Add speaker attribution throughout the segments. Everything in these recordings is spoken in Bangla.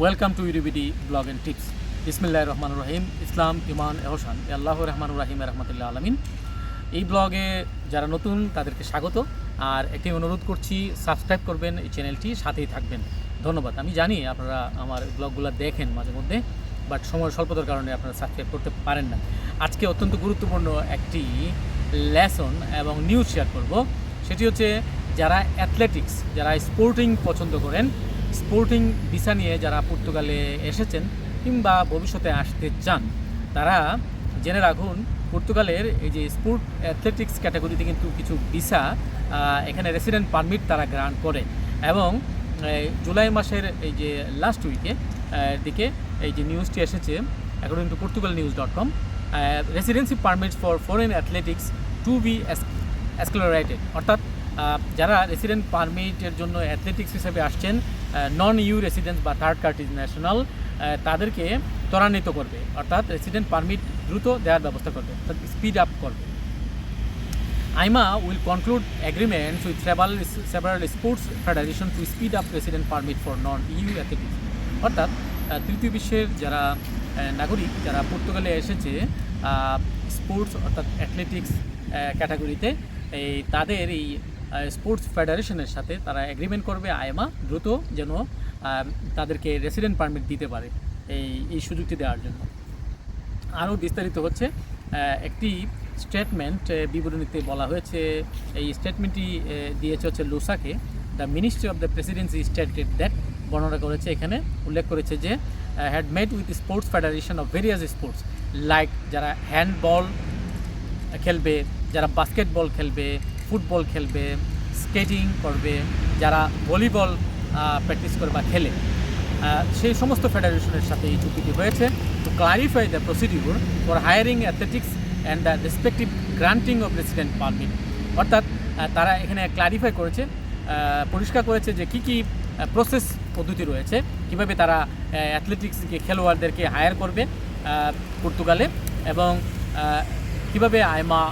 Speaker 1: Welcome to UDBD blog and tips ইসমিল্লাহ রহমান রহিম ইসলাম ইমান এহসান আল্লাহ রহমান রাহিম রহমতুল্লাহ আলমিন এই ব্লগে যারা নতুন, তাদেরকে স্বাগত। আর একটি অনুরোধ করছি সাবস্ক্রাইব করবেন এই চ্যানেলটি সাথেই থাকবেন। ধন্যবাদ। আমি জানি আপনারা আমার ব্লগগুলো দেখেন মাঝে মধ্যে বাট সময় স্বল্পতার কারণে আপনারা সাবস্ক্রাইব করতে পারেন না। আজকে অত্যন্ত গুরুত্বপূর্ণ একটি লেসন এবং নিউজ শেয়ার করব। সেটি হচ্ছে, যারা অ্যাথলেটিক্স যারা স্পোর্টিং পছন্দ করেন স্পোর্টিং ভিসা নিয়ে যারা পর্তুগালে এসেছেন কিংবা ভবিষ্যতে আসতে চান, তারা জেনে রাখুন, পর্তুগালের এই যে স্পোর্ট অ্যাথলেটিক্স ক্যাটাগরিতে কিন্তু কিছু ভিসা এখানে রেসিডেন্ট পারমিট তারা গ্রান্ট করে এবং জুলাই মাসের এই যে লাস্ট উইকে দিকে এই যে নিউজটি এসেছে according to Portugal news dot com residency permits for foreign athletics to be accelerated অর্থাৎ যারা রেসিডেন্ট পারমিটের জন্য অ্যাথলেটিক্স হিসেবে আসছেন নন ইউ রেসিডেন্স বা থার্ড কান্ট্রি ন্যাশনাল তাদেরকে ত্বরান্বিত করবে অর্থাৎ রেসিডেন্ট পারমিট দ্রুত দেওয়ার ব্যবস্থা করবে অর্থাৎ স্পিড আপ করবে AIMA will conclude agreements with several, several sports federations to speed up resident permit for non-EU athletes. অর্থাৎ তৃতীয় বিশ্বের যারা নাগরিক যারা পর্তুগালে এসেছে স্পোর্টস অর্থাৎ অ্যাথলেটিক্স ক্যাটাগরিতে এই তাদের এই স্পোর্টস ফেডারেশনের সাথে তারা এগ্রিমেন্ট করবে আয়মা দ্রুত যেন তাদেরকে রেসিডেন্ট পারমিট দিতে পারে এই এই সুযোগটি দেওয়ার জন্য। আরও বিস্তারিত হচ্ছে একটি স্টেটমেন্ট বিবরণীতে বলা হয়েছে, এই স্টেটমেন্টটি দিয়েছে হচ্ছে লুসাকে। The ministry of the presidency stated that বর্ণনা করেছে এখানে, উল্লেখ করেছে যে had made with sports federation of various sports like যারা হ্যান্ডবল খেলবে, যারা বাস্কেটবল খেলবে ফুটবল খেলবে, স্কেটিং করবে, যারা ভলিবল প্র্যাকটিস করে বা খেলে। সেই সমস্ত ফেডারেশনের সাথে এই চুক্তিটি হয়েছে। To clarify the procedure for hiring athletics and the respective granting of resident permit অর্থাৎ তারা এখানে ক্লারিফাই করেছে পরিষ্কার করেছে যে কী কী প্রসেস পদ্ধতি রয়েছে, কীভাবে তারা অ্যাথলেটিক্সকে খেলোয়াড়দেরকে হায়ার করবে পর্তুগালে এবং কীভাবে আইমা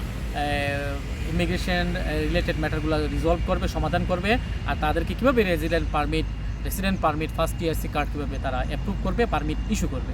Speaker 1: ইমিগ্রেশন রিলেটেড ম্যাটারগুলো রিজলভ করবে, সমাধান করবে, আর তাদেরকে কীভাবে resident permit resident permit first ইয়ারসি card কীভাবে তারা অ্যাপ্রুভ করবে পারমিট ইস্যু করবে।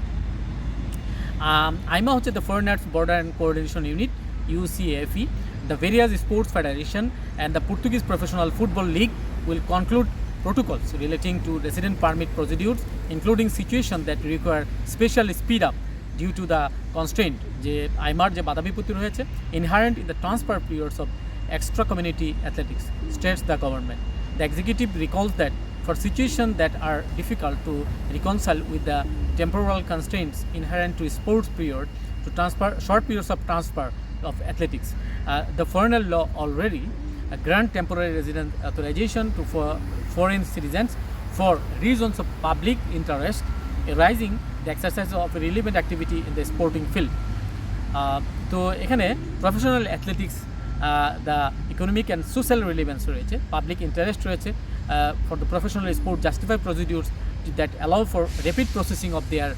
Speaker 1: আইমা হচ্ছে the foreigners border and coordination unit UCFE the various sports federation and the Portuguese professional football league will conclude protocols relating to resident permit procedures, including situation that require special speed up due to the constant যে আইমার যে বাধা বিপত্তি রয়েছে inherent in the transfer periods of extra community athletics states the government the executive recalls that for situation that are difficult to reconcile with the temporal constants inherent to sports period to transfer short periods of transfer of athletics the foreigner law already grand temporary resident authorization to foreign citizens for reasons of public interest arising the exercise of relevant activity in the sporting field. তো এখানে professional athletics the economic and social relevance রয়েছে পাবলিক ইন্টারেস্ট রয়েছে for the professional sport justify procedures that allow for rapid processing of their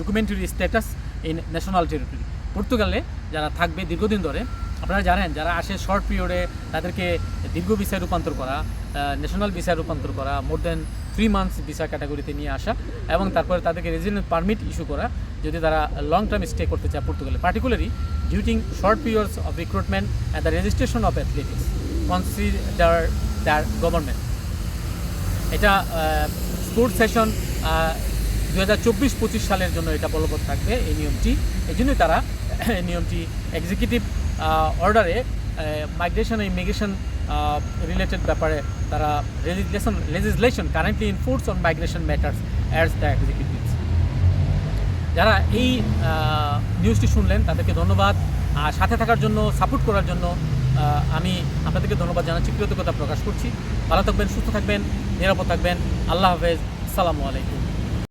Speaker 1: documentary status in national territory পর্তুগালে যারা থাকবে দীর্ঘদিন ধরে আপনারা জানেন, যারা আসে শর্ট পিরিয়ডে তাদেরকে দীর্ঘ ভিসায় রূপান্তর করা ন্যাশনাল ভিসায় রূপান্তর করা more than three months visa ক্যাটাগরিতে নিয়ে আসা এবং তারপরে তাদেরকে রেজিডেন্ট পারমিট ইস্যু করা, যদি তারা লং টার্ম স্টে করতে চায় পর্তুগালে। Particularly during short periods of recruitment and the registration of athletics consider their government এটা স্পোর্টস সেশন দু হাজার চব্বিশ পঁচিশ সালের জন্য এটা বলবৎ থাকবে এই নিয়মটি। এই জন্যই তারা এই নিয়মটি এক্সিকিউটিভ অর্ডারে মাইগ্রেশন ইমিগ্রেশন রিলেটেড ব্যাপারে তারা legislation legislation currently in force on migration matters as the executives যারা এই নিউজটি শুনলেন, তাদেরকে ধন্যবাদ। আর সাথে থাকার জন্য সাপোর্ট করার জন্য আমি আপনাদেরকে ধন্যবাদ জানাচ্ছি, কৃতজ্ঞতা প্রকাশ করছি। ভালো থাকবেন, সুস্থ থাকবেন, নিরাপদ থাকবেন। আল্লাহ হাফেজ। আসসালামু আলাইকুম।